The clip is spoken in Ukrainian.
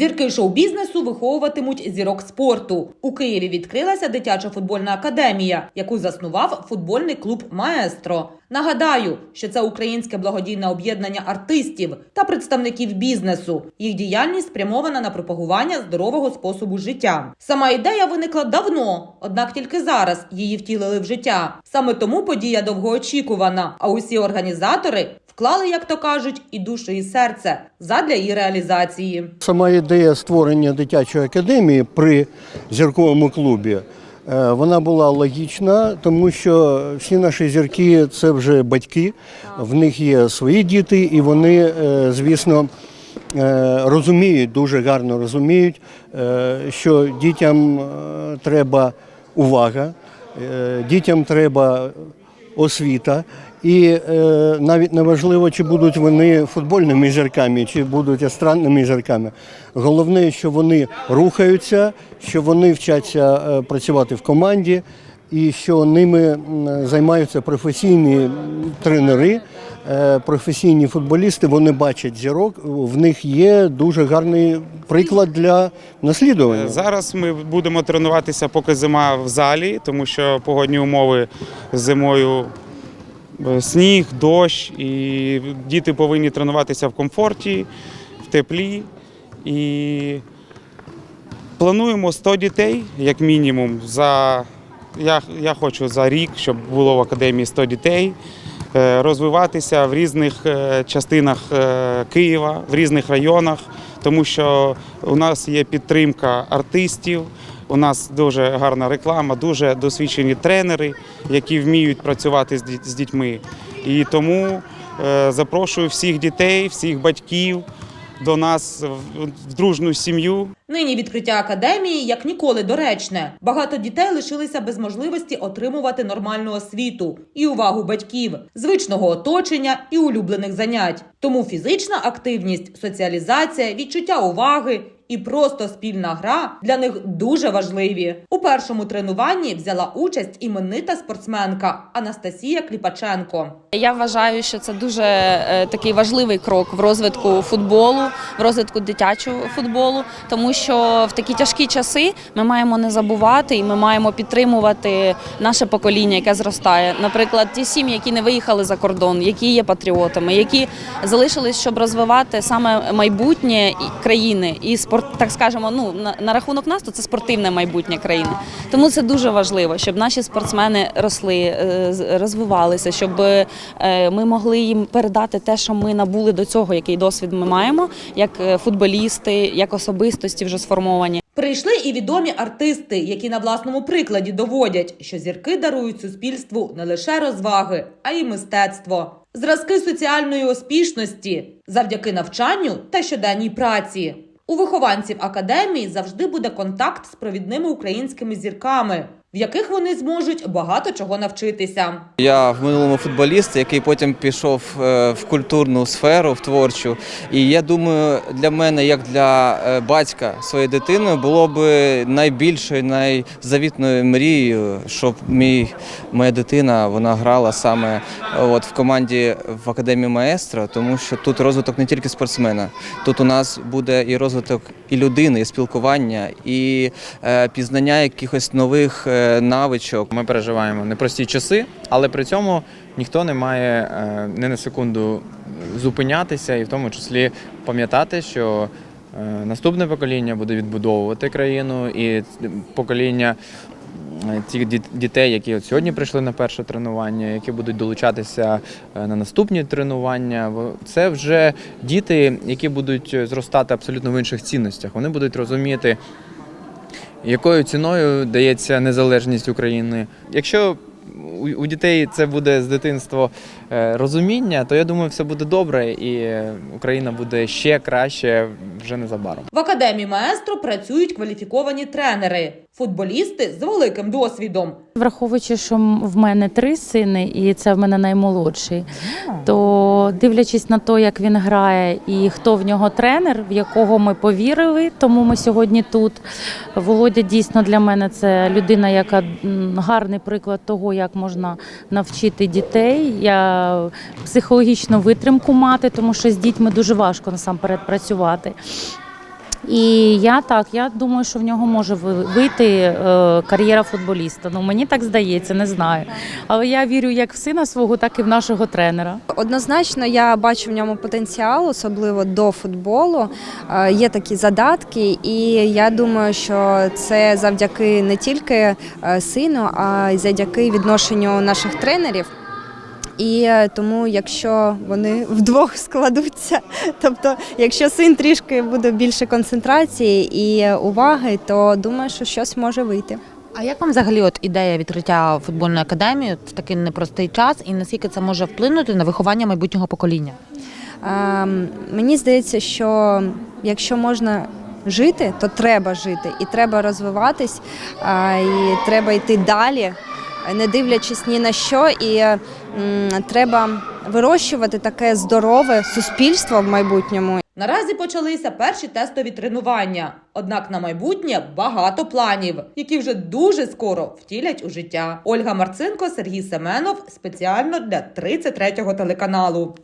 Зірки шоу-бізнесу виховуватимуть зірок спорту. У Києві відкрилася дитяча футбольна академія, яку заснував футбольний клуб Маестро. Нагадаю, що це українське благодійне об'єднання артистів та представників бізнесу. Їх діяльність спрямована на пропагування здорового способу життя. Сама ідея виникла давно, однак тільки зараз її втілили в життя. Саме тому подія довгоочікувана. А усі організатори вклали, як то кажуть, і душу, і серце задля її реалізації. Сама ідея створення дитячої академії при зірковому клубі. е, Вона була логічна, тому що всі наші зірки це вже батьки, в них є свої діти, і вони, е, звісно, е, розуміють, дуже гарно розуміють, що дітям треба увага, дітям треба освіта. І е, навіть не важливо, чи будуть вони футбольними зірками, чи будуть естрадними зірками. Головне, що вони рухаються, що вони вчаться е, працювати в команді, і що ними займаються професійні тренери, е, професійні футболісти. Вони бачать зірок. В них є дуже гарний приклад для наслідування. Зараз ми будемо тренуватися, поки зима в залі, тому що погодні умови зимою е, сніг, дощ, і діти повинні тренуватися в комфорті, в теплі. І плануємо 100 дітей, як мінімум. За, я, я хочу за рік, щоб було в академії 100 дітей. е, Розвиватися в різних е, частинах е, Києва, в різних районах, тому що у нас є підтримка артистів, у нас дуже гарна реклама, дуже досвідчені тренери, які вміють працювати з дітьми. І тому запрошую всіх дітей, всіх батьків до нас в- дружну сім'ю. Нині відкриття академії як ніколи доречне. Багато дітей лишилися без можливості отримувати нормальну освіту і увагу батьків, звичного оточення і улюблених занять. Тому фізична активність, соціалізація, відчуття уваги і просто спільна гра для них дуже важливі. У першому тренуванні взяла участь іменнита спортсменка Анастасія Кліпаченко. Я вважаю, що це дуже е, такий важливий крок в розвитку футболу, в розвитку дитячого футболу, тому що в такі тяжкі часи ми маємо не забувати і ми маємо підтримувати наше покоління, яке зростає. Наприклад, ті сім'ї, які не виїхали за кордон, які є патріотами, які залишились, щоб розвивати саме майбутнє країни і спорт, так скажемо, ну на, на рахунок нас, то це спортивне майбутнє країни. Тому це дуже важливо, щоб наші спортсмени росли, е, розвивалися, щоб е, ми могли їм передати те, що ми набули до цього, який досвід ми маємо, як е, футболісти, як особистості вже сформовані. Прийшли і відомі артисти, які на власному прикладі доводять, що зірки дарують суспільству не лише розваги, а й мистецтво, зразки соціальної успішності завдяки навчанню та щоденній праці. У вихованців академії завжди буде контакт з провідними українськими зірками, в яких вони зможуть багато чого навчитися. Я в минулому футболіст, який потім пішов е, в культурну сферу, в творчу. І я думаю, для мене, як для е, батька своєї дитини, було б найбільшою, найзавітною мрією, щоб мій моя дитина вона грала саме от в команді в академії маестро, тому що тут розвиток не тільки спортсмена, тут у нас буде і розвиток і людини, і спілкування, і е, пізнання якихось нових навичок. Ми переживаємо непрості часи, але при цьому ніхто не має е, ні на секунду зупинятися і в тому числі пам'ятати, що е, наступне покоління буде відбудовувати країну, і покоління е, тих дітей, які от сьогодні прийшли на перше тренування, які будуть долучатися е, на наступні тренування. Це вже діти, які будуть зростати абсолютно в інших цінностях. Вони будуть розуміти, якою ціною дається незалежність України. Якщо у, дітей це буде з дитинства е, розуміння, то я думаю, все буде добре, і Україна буде ще краще вже незабаром. В академії маестро працюють кваліфіковані тренери, футболісти з великим досвідом. Враховуючи, що в мене три сини, і це в мене наймолодший, то дивлячись на те, як він грає і хто в нього тренер, в якого ми повірили, тому ми сьогодні тут. Володя дійсно для мене це людина, яка гарний приклад того, як можна навчити дітей. Я психологічну витримку мати, тому що з дітьми дуже важко насамперед працювати. І я так, я думаю, що в нього може ви- вийти е, кар'єра футболіста. Ну мені так здається, не знаю. Але я вірю як в сина свого, так і в нашого тренера. Однозначно, я бачу в ньому потенціал, особливо до футболу. Е, Є такі задатки, і я думаю, що це завдяки не тільки е, сину, а й завдяки відношенню наших тренерів. І е, тому, якщо вони вдвох складуться, тобто, якщо син трішки буде більше концентрації і уваги, то думаю, що щось може вийти. А як вам взагалі от ідея відкриття футбольної академії в такий непростий час, і наскільки це може вплинути на виховання майбутнього покоління? Ем, Мені здається, що якщо можна жити, то треба жити і треба розвиватись, і треба йти далі, не дивлячись ні на що, і м, треба вирощувати таке здорове суспільство в майбутньому. Наразі почалися перші тестові тренування. Однак на майбутнє багато планів, які вже дуже скоро втілять у життя. Ольга Марцинко, Сергій Семенов спеціально для 33-го телеканалу.